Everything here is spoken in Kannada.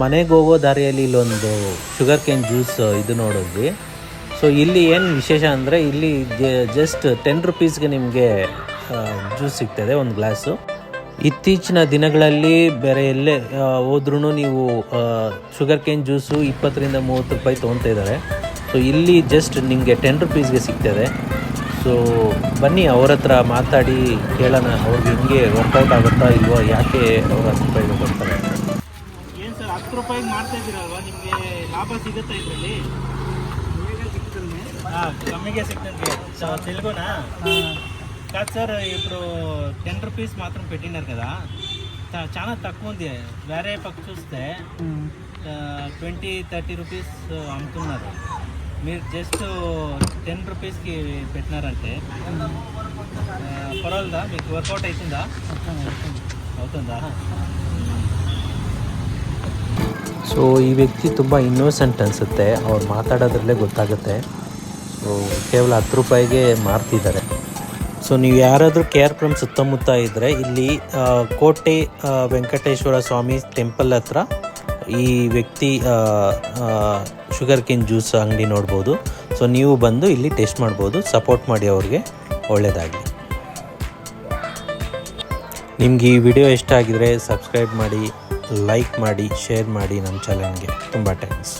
ಮನೆಗೆ ಹೋಗೋ ದಾರಿಯಲ್ಲಿ ಇಲ್ಲೊಂದು ಶುಗರ್ ಕೇನ್ ಜ್ಯೂಸ್ ಇದು ನೋಡಿದ್ವಿ. ಸೊ ಇಲ್ಲಿ ಏನು ವಿಶೇಷ ಅಂದರೆ, ಇಲ್ಲಿ ಜಸ್ಟ್ ಟೆನ್ ರುಪೀಸ್ಗೆ ನಿಮಗೆ ಜ್ಯೂಸ್ ಸಿಗ್ತದೆ, ಒಂದು ಗ್ಲಾಸು ಇತ್ತೀಚಿನ ದಿನಗಳಲ್ಲಿ ಬೇರೆ ಎಲ್ಲೇ ಹೋದ್ರೂ ನೀವು ಶುಗರ್ ಕೇನ್ ಜ್ಯೂಸು ಇಪ್ಪತ್ತರಿಂದ ಮೂವತ್ತು ರೂಪಾಯಿ ತೊಗೊತಾ ಇದ್ದಾರೆ. ಸೊ ಇಲ್ಲಿ ಜಸ್ಟ್ ನಿಮಗೆ ಟೆನ್ ರುಪೀಸ್ಗೆ ಸಿಗ್ತದೆ. ಸೊ ಬನ್ನಿ ಅವ್ರ ಹತ್ರ ಮಾತಾಡಿ ಕೇಳೋಣ, ಅವ್ರಿಗೆ ಹೆಂಗೆ ವರ್ಕೌಟ್ ಆಗುತ್ತಾ ಇಲ್ವೋ, ಯಾಕೆ ಅವ್ರ ಹತ್ತು ರೂಪಾಯಿಗೆ ಕೊಡ್ತಾರೆ ಏನು ಸರ್ ಹತ್ತು ರೂಪಾಯಿಗೆ ಮಾಡ್ತಾ ಇದ್ದೀರಲ್ವಾ ನಿಮಗೆ ಲಾಭ ಸಿಗುತ್ತಾ ಇದರಲ್ಲಿ కమ్మిగా సిక్తుంది తెలుగునా కాదు సార్ ఇప్పుడు టెన్ రూపీస్ మాత్రం పెట్టినారు కదా చా- చాలా తక్కువ ఉంది వేరే పక్క చూస్తే ట్వంటీ థర్టీ రూపీస్ అమ్ముతున్నారు మీరు జస్ట్ టెన్ రూపీస్కి పెట్టినారంటే ఆ, పర్వాలేదా మీకు వర్కౌట్ అవుతుందా అవుతుందా ಸೊ ಈ ವ್ಯಕ್ತಿ ತುಂಬ ಇನ್ನೋಸೆಂಟ್ ಅನಿಸುತ್ತೆ. ಅವ್ರು ಮಾತಾಡೋದ್ರಲ್ಲೇ ಗೊತ್ತಾಗುತ್ತೆ. ಸೊ ಕೇವಲ ಹತ್ತು ರೂಪಾಯಿಗೆ ಮಾರ್ತಿದ್ದಾರೆ. ಸೊ ನೀವು ಯಾರಾದರೂ ಕೆ ಆರ್ ಪುರಂ ಸುತ್ತಮುತ್ತ ಇದ್ದರೆ ಇಲ್ಲಿ ಕೋಟೆ ವೆಂಕಟೇಶ್ವರ ಸ್ವಾಮಿ ಟೆಂಪಲ್ ಹತ್ರ ಈ ವ್ಯಕ್ತಿ ಶುಗರ್ ಕೇನ್ ಜ್ಯೂಸ್ ಅಂಗಡಿ ನೋಡ್ಬೋದು. ಸೊ ನೀವು ಬಂದು ಇಲ್ಲಿ ಟೇಸ್ಟ್ ಮಾಡ್ಬೋದು. ಸಪೋರ್ಟ್ ಮಾಡಿ ಅವ್ರಿಗೆ. ಒಳ್ಳೆಯದಾಗಲಿ ನಿಮ್ಗೆ ಈ ವಿಡಿಯೋ ಇಷ್ಟ ಆಗಿದರೆ ಸಬ್ಸ್ಕ್ರೈಬ್ ಮಾಡಿ. ಲೈಕ್ ಮಾಡಿ ಶೇರ್ ಮಾಡಿ ನಮ್ಮ ಚಾನಲ್ಗೆ ತುಂಬ ಥ್ಯಾಂಕ್ಸ್